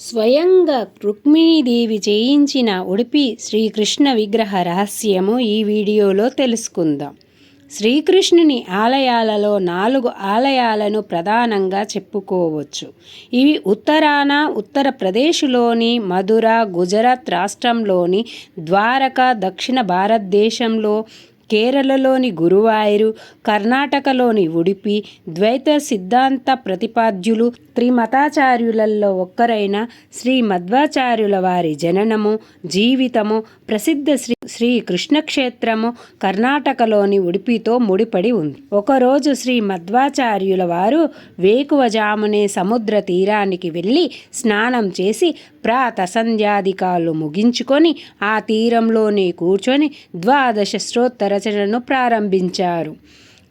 స్వయంగా రుక్మిణీదేవి చేయించిన ఉడిపి శ్రీకృష్ణ విగ్రహ రహస్యము ఈ వీడియోలో తెలుసుకుందాం. శ్రీకృష్ణుని ఆలయాలలో నాలుగు ఆలయాలను ప్రధానంగా చెప్పుకోవచ్చు. ఇవి ఉత్తరాన ఉత్తరప్రదేశ్లోని మధుర గుజరాత్ రాష్ట్రంలోని ద్వారకా దక్షిణ భారతదేశంలో కేరళలోని గురువాయూరు కర్ణాటకలోని ఉడిపి ద్వైత సిద్ధాంత ప్రతిపాద్యులు త్రిమతాచార్యులలో ఒక్కరైన శ్రీ మధ్వాచార్యుల వారి జననము జీవితము ప్రసిద్ధ శ్రీ శ్రీ కృష్ణక్షేత్రము కర్ణాటకలోని ఉడిపితో ముడిపడి ఉంది. ఒకరోజు శ్రీ మధ్వాచార్యుల వారు వేకువజామునే సముద్ర తీరానికి వెళ్ళి స్నానం చేసి ప్రాతసంధ్యాధికాలు ముగించుకొని ఆ తీరంలోనే కూర్చొని ద్వాదశ స్తోత్ర రచనను ప్రారంభించారు.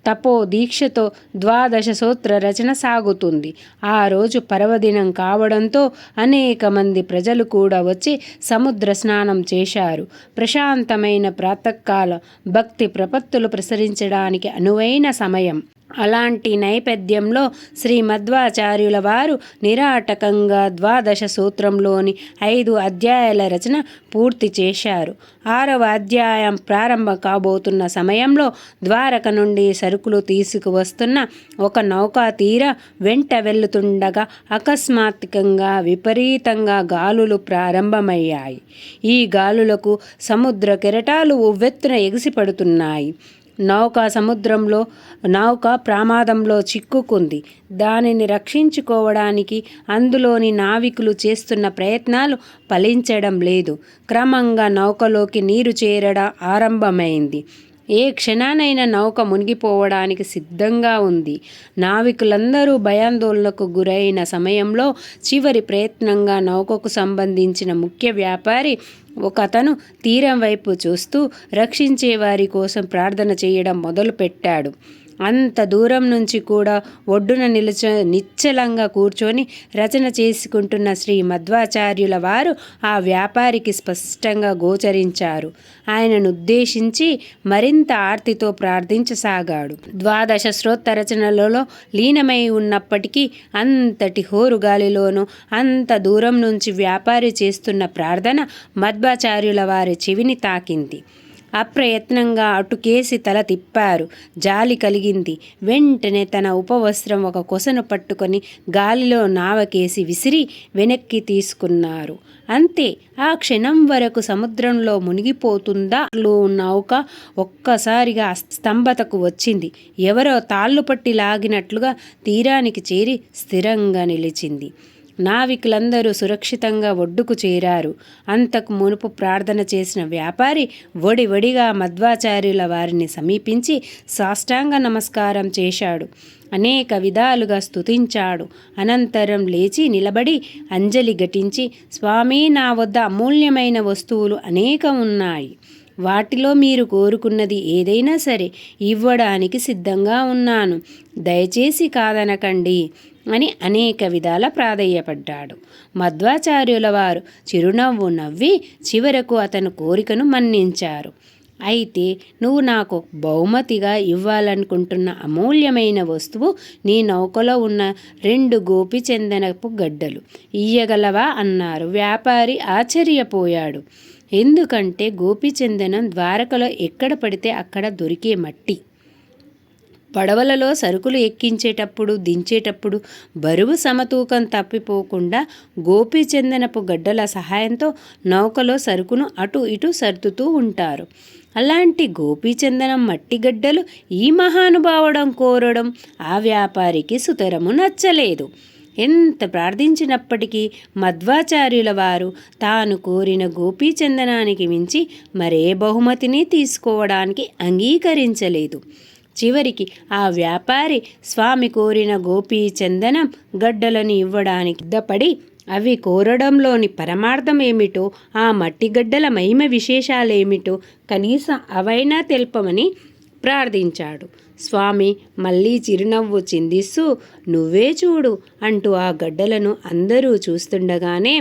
తపో దీక్షతో ద్వాదశ సూత్ర రచన సాగుతుంది. ఆ రోజు పర్వదినం కావడంతో అనేక మంది ప్రజలు కూడా వచ్చి సముద్ర స్నానం చేశారు. ప్రశాంతమైన ప్రాతకాల భక్తి ప్రపత్తులు ప్రసరించడానికి అనువైన సమయం. అలాంటి నైపథ్యంలో శ్రీ మధ్వాచార్యుల వారు నిరాటకంగా ద్వాదశ సూత్రంలోని ఐదు అధ్యాయాల రచన పూర్తి చేశారు. ఆరవ అధ్యాయం ప్రారంభం కాబోతున్న సమయంలో ద్వారక నుండి సరుకులు తీసుకువస్తున్న ఒక నౌకా తీర వెంట వెళ్తుండగా అకస్మాత్తుకంగా విపరీతంగా గాలులు ప్రారంభమయ్యాయి. ఈ గాలులకు సముద్ర కెరటాలు ఉవ్వెత్తున ఎగిసిపడుతున్నాయి. నౌక సముద్రంలో నౌక ప్రమాదంలో చిక్కుకుంది. దానిని రక్షించుకోవడానికి అందులోని నావికులు చేస్తున్న ప్రయత్నాలు ఫలించడం లేదు. క్రమంగా నౌకలోకి నీరు చేరడం ఆరంభమైంది. ఏ క్షణానైనా నౌక మునిగిపోవడానికి సిద్ధంగా ఉంది. నావికులందరూ భయాందోళనకు గురైన సమయంలో చివరి ప్రయత్నంగా నౌకకు సంబంధించిన ముఖ్య వ్యాపారి ఒక అతను తీరం వైపు చూస్తూ రక్షించే వారి కోసం ప్రార్థన చేయడం మొదలుపెట్టాడు. అంత దూరం నుంచి కూడా ఒడ్డున నిలుచ నిశ్చలంగా కూర్చొని రచన చేసుకుంటున్న శ్రీ మధ్వాచార్యుల వారు ఆ వ్యాపారికి స్పష్టంగా గోచరించారు. ఆయనను ఉద్దేశించి మరింత ఆర్తితో ప్రార్థించసాగాడు. ద్వాదశ శ్రోత్త రచనలలో లీనమై ఉన్నప్పటికీ అంతటి హోరుగాలిలోనూ అంత దూరం నుంచి వ్యాపారి చేస్తున్న ప్రార్థన మధ్వాచార్యుల వారి చెవిని తాకింది. అప్రయత్నంగా అటుకేసి తల తిప్పారు. జాలి కలిగింది. వెంటనే తన ఉపవస్త్రం ఒక కొసను పట్టుకొని గాలిలో నావకేసి విసిరి వెనక్కి తీసుకున్నారు. అంతే ఆ క్షణం వరకు సముద్రంలో మునిగిపోతుందా? నౌక ఒక్కసారిగా స్తంభతకు వచ్చింది. ఎవరో తాళ్ళు పట్టి లాగినట్లుగా తీరానికి చేరి స్థిరంగా నిలిచింది. నావికులందరూ సురక్షితంగా ఒడ్డుకు చేరారు. అంతకు మునుపు ప్రార్థన చేసిన వ్యాపారి వడి వడిగా మధ్వాచార్యుల వారిని సమీపించి సాష్టాంగ నమస్కారం చేశాడు. అనేక విధాలుగా స్తుతించాడు. అనంతరం లేచి నిలబడి అంజలి ఘటించి స్వామి నా వద్ద అమూల్యమైన వస్తువులు అనేక ఉన్నాయి. వాటిలో మీరు కోరుకున్నది ఏదైనా సరే ఇవ్వడానికి సిద్ధంగా ఉన్నాను. దయచేసి కాదనకండి. అని అనేక విధాల ప్రాధేయపడ్డాడు. మధ్వాచార్యుల వారు చిరునవ్వు నవ్వి చివరకు అతను కోరికను మన్నించారు. అయితే నువ్వు నాకు బహుమతిగా ఇవ్వాలనుకుంటున్న అమూల్యమైన వస్తువు నీ నౌకలో ఉన్న రెండు గోపిచందనపు గడ్డలు ఇయ్యగలవా? అన్నారు. వ్యాపారి ఆశ్చర్యపోయాడు. ఎందుకంటే గోపిచందనం ద్వారకలో ఎక్కడ పడితే అక్కడ దొరికే మట్టి పడవలలో సరుకులు ఎక్కించేటప్పుడు దించేటప్పుడు బరువు సమతూకం తప్పిపోకుండా గోపీచందనపు గడ్డల సహాయంతో నౌకలో సరుకును అటు ఇటు సర్దుతూ ఉంటారు. అలాంటి గోపీచందనం మట్టిగడ్డలు ఈ మహానుభావడం కోరడం ఆ వ్యాపారికి సుతరము నచ్చలేదు. ఎంత ప్రార్థించినప్పటికీ మధ్వాచార్యుల వారు తాను కోరిన గోపీచందనానికి మించి మరే బహుమతిని తీసుకోవడానికి అంగీకరించలేదు. చివరికి ఆ వ్యాపారి స్వామి కోరిన గోపీ చందనం గడ్డలను ఇవ్వడానికి సిద్ధపడి అవి కోరడంలోని పరమార్థం ఏమిటో ఆ మట్టిగడ్డల మహిమ విశేషాలేమిటో కనీసం అవైనా తెలుపమని ప్రార్థించాడు. స్వామి మళ్ళీ చిరునవ్వు చిందిస్తూ నువ్వే చూడు అంటూ ఆ గడ్డలను అందరూ చూస్తుండగానే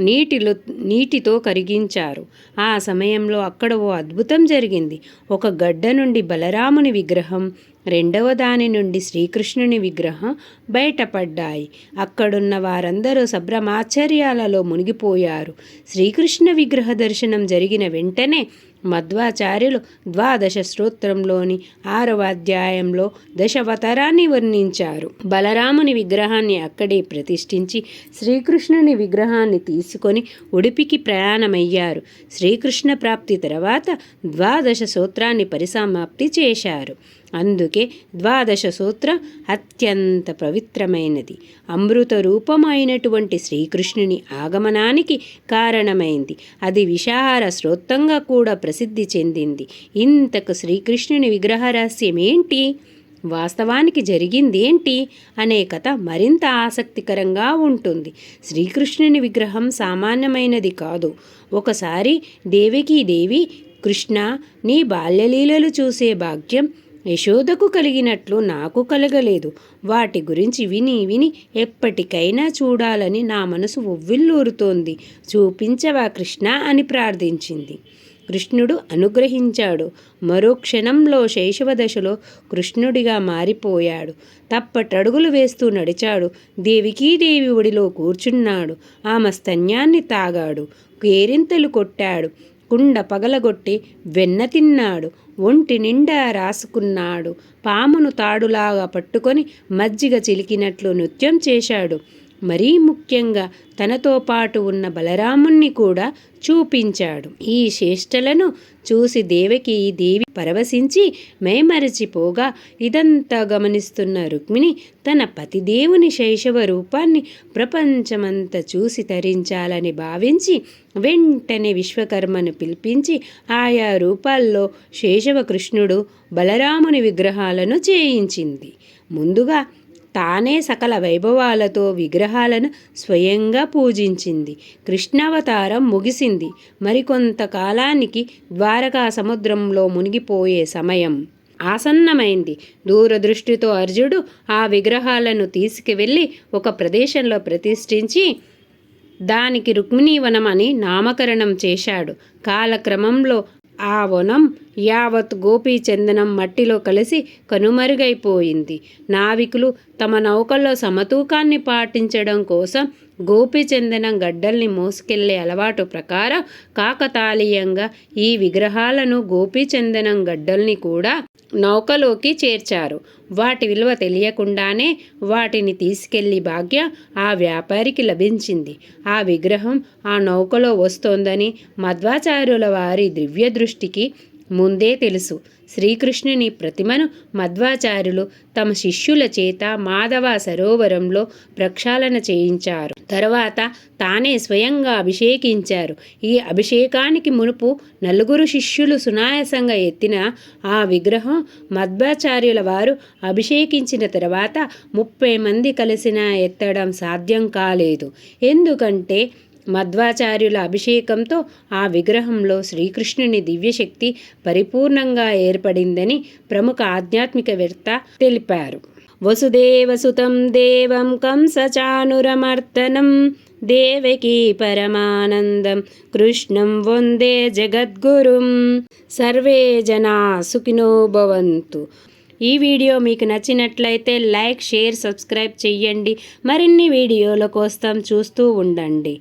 నీటిలో నీటితో కరిగించారు. ఆ సమయంలో అక్కడ ఓ అద్భుతం జరిగింది. ఒక గడ్డ నుండి బలరాముని విగ్రహం రెండవ దాని నుండి శ్రీకృష్ణుని విగ్రహం బయటపడ్డాయి. అక్కడున్న వారందరూ సభ్రమాశ్చర్యాలలో మునిగిపోయారు. శ్రీకృష్ణ విగ్రహ దర్శనం జరిగిన వెంటనే మధ్వాచార్యులు ద్వాదశ స్తోత్రంలోని ఆరవ అధ్యాయంలో దశావతారాన్ని వర్ణించారు. బలరాముని విగ్రహాన్ని అక్కడే ప్రతిష్ఠించి శ్రీకృష్ణుని విగ్రహాన్ని తీసుకొని ఉడిపికి ప్రయాణమయ్యారు. శ్రీకృష్ణ ప్రాప్తి తర్వాత ద్వాదశ సూత్రాన్ని పరిసమాప్తి చేశారు. అందుకే ద్వాదశ సూత్రం అత్యంత పవిత్రమైనది. అమృత రూపమైనటువంటి శ్రీకృష్ణుని ఆగమనానికి కారణమైంది. అది విషాహార శ్రోత్తంగా కూడా ప్రసిద్ధి చెందింది. ఇంతకు శ్రీకృష్ణుని విగ్రహరహస్యం ఏంటి? వాస్తవానికి జరిగింది ఏంటి? అనే కథ మరింత ఆసక్తికరంగా ఉంటుంది. శ్రీకృష్ణుని విగ్రహం సామాన్యమైనది కాదు. ఒకసారి దేవికి దేవి కృష్ణ నీ బాల్యలీలలు చూసే భాగ్యం యశోదకు కలిగినట్లు నాకు కలగలేదు. వాటి గురించి విని విని ఎప్పటికైనా చూడాలని నా మనసు ఉవ్విల్లూరుతోంది చూపించవా కృష్ణ అని ప్రార్థించింది. కృష్ణుడు అనుగ్రహించాడు. మరో క్షణంలో శైశవదశలో కృష్ణుడిగా మారిపోయాడు. తప్పటడుగులు వేస్తూ నడిచాడు. దేవికీదేవి ఒడిలో కూర్చున్నాడు. ఆమె స్తన్యాన్ని తాగాడు. కేరింతలు కొట్టాడు. కుండ పగలగొట్టి వెన్న తిన్నాడు. ఒంటి నిండా రాసుకున్నాడు. పామును తాడులాగా పట్టుకొని మజ్జిగ చిలికినట్లు నృత్యం చేశాడు. మరీ ముఖ్యంగా తనతో పాటు ఉన్న బలరాముణ్ణి కూడా చూపించాడు. ఈ చేష్టలను చూసి దేవకి దేవి పరవశించి మేమరచిపోగా ఇదంతా గమనిస్తున్న రుక్మిణి తన పతిదేవుని శైశవ రూపాన్ని ప్రపంచమంతా చూసి తరించాలని భావించి వెంటనే విశ్వకర్మను పిలిపించి ఆయా రూపాల్లో శేషవ కృష్ణుడు బలరాముని విగ్రహాలను చేయించింది. ముందుగా తానే సకల వైభవాలతో విగ్రహాలను స్వయంగా పూజించింది. కృష్ణావతారం ముగిసింది. మరికొంతకాలానికి ద్వారకా సముద్రంలో మునిగిపోయే సమయం ఆసన్నమైంది. దూరదృష్టితో అర్జుడు ఆ విగ్రహాలను తీసుకువెళ్ళి ఒక ప్రదేశంలో ప్రతిష్ఠించి దానికి రుక్మిణీవనం అని నామకరణం చేశాడు. కాలక్రమంలో ఆ వనం యావత్ గోపీచందనం మట్టిలో కలిసి కనుమరుగైపోయింది. నావికులు తమ నౌకల్లో సమతూకాన్ని పాటించడం కోసం గోపీచందనం గడ్డల్ని మోసుకెళ్ళే అలవాటు ప్రకారం కాకతాళీయంగా ఈ విగ్రహాలను గోపీచందనం గడ్డల్ని కూడా నౌకలోకి చేర్చారు. వాటి విలువ తెలియకుండానే వాటిని తీసుకెళ్ళి భాగ్య ఆ వ్యాపారికి లభించింది. ఆ విగ్రహం ఆ నౌకలో వస్తోందని మధ్వాచార్యుల వారి దివ్య దృష్టికి ముందే తెలుసు. శ్రీకృష్ణుని ప్రతిమను మధ్వాచార్యులు తమ శిష్యుల చేత మాధవ సరోవరంలో ప్రక్షాళన చేయించారు. తర్వాత తానే స్వయంగా అభిషేకించారు. ఈ అభిషేకానికి మునుపు నలుగురు శిష్యులు సునాయాసంగా ఎత్తిన ఆ విగ్రహం మధ్వాచార్యుల వారు అభిషేకించిన తర్వాత ముప్పై మంది కలిసిన ఎత్తడం సాధ్యం కాలేదు. ఎందుకంటే మధ్వాచార్యుల అభిషేకంతో ఆ విగ్రహంలో శ్రీకృష్ణుని దివ్యశక్తి పరిపూర్ణంగా ఏర్పడిందని ప్రముఖ ఆధ్యాత్మికవేత్త తెలిపారు. వసుదేవసుతం దేవం కంసచానురమర్తనం దేవకీ పరమానందం కృష్ణం వందే జగద్గురుం సర్వే జనా సుఖినో భవంతు. ఈ వీడియో మీకు నచ్చినట్లయితే లైక్ షేర్ సబ్స్క్రైబ్ చెయ్యండి. మరిన్ని వీడియోల కోసం చూస్తూ ఉండండి.